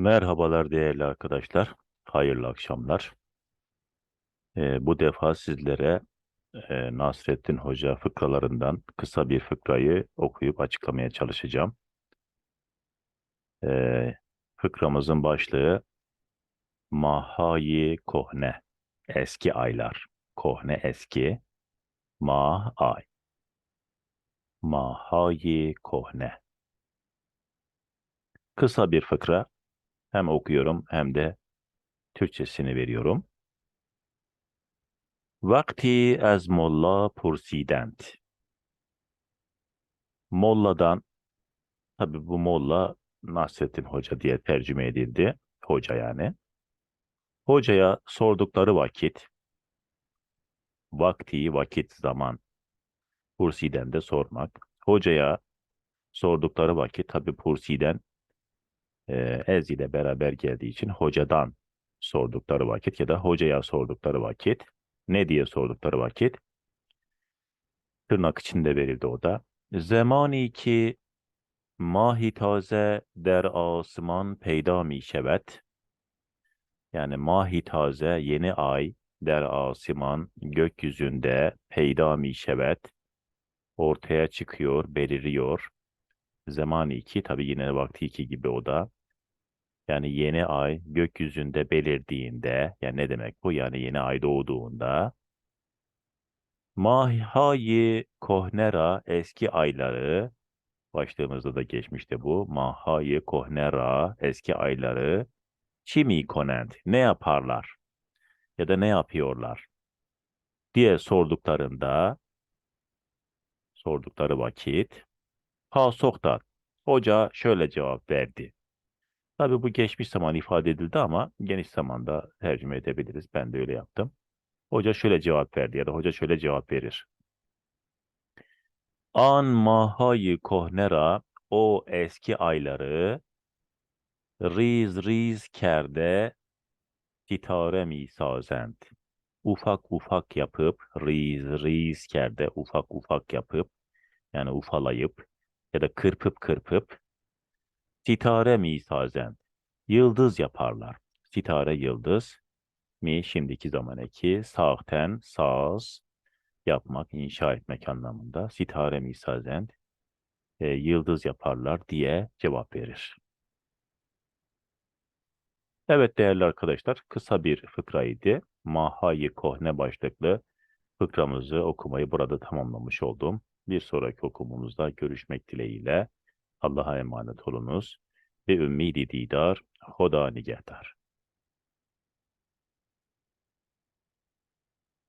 Merhabalar değerli arkadaşlar. Hayırlı akşamlar. Ee, bu defa sizlere e, Nasrettin Hoca fıkralarından kısa bir fıkrayı okuyup açıklamaya çalışacağım. Ee, fıkramızın başlığı Mahayi Kohne. Eski aylar. Kohne eski. Mah ay. Mahayi Kohne. Kısa bir fıkra. Hem okuyorum hem de Türkçesini veriyorum. Vakti az molla pursidend. Molladan, tabi bu molla Nasrettin Hoca diye tercüme edildi. Hoca yani. Hocaya sordukları vakit, vakti, vakit, zaman, Pursi'den de sormak. Hocaya sordukları vakit, tabi Pursi'den e, Ez ile beraber geldiği için hocadan sordukları vakit ya da hocaya sordukları vakit, ne diye sordukları vakit, tırnak içinde verildi o da. Zemani ki mahi taze der asman peyda mi şevet. Yani mahi taze yeni ay der asman gökyüzünde peyda mi şevet ortaya çıkıyor, beliriyor. Zamanı iki tabi yine vakti iki gibi o da. Yani yeni ay gökyüzünde belirdiğinde, yani ne demek bu? Yani yeni ay doğduğunda Mahayi Kohnera eski ayları başlığımızda da geçmişti bu. Mahayi Kohnera eski ayları Çimi konent ne yaparlar ya da ne yapıyorlar diye sorduklarında sordukları vakit Pasok'tan hoca şöyle cevap verdi. Tabii bu geçmiş zaman ifade edildi ama geniş zamanda tercüme edebiliriz. Ben de öyle yaptım. Hoca şöyle cevap verdi ya da hoca şöyle cevap verir. An mahayı kohnera o eski ayları riz riz kerde sitare mi sazend. Ufak ufak yapıp riz riz kerde ufak ufak yapıp yani ufalayıp ya da kırpıp kırpıp sitare mi sazend. Yıldız yaparlar. Sitare yıldız mi şimdiki zaman eki sağten saz yapmak, inşa etmek anlamında sitare misazen e, yıldız yaparlar diye cevap verir. Evet değerli arkadaşlar kısa bir fıkraydı. Mahayi Kohne başlıklı fıkramızı okumayı burada tamamlamış oldum. Bir sonraki okumumuzda görüşmek dileğiyle Allah'a emanet olunuz ve ümmidi didar, hoda nigehdar.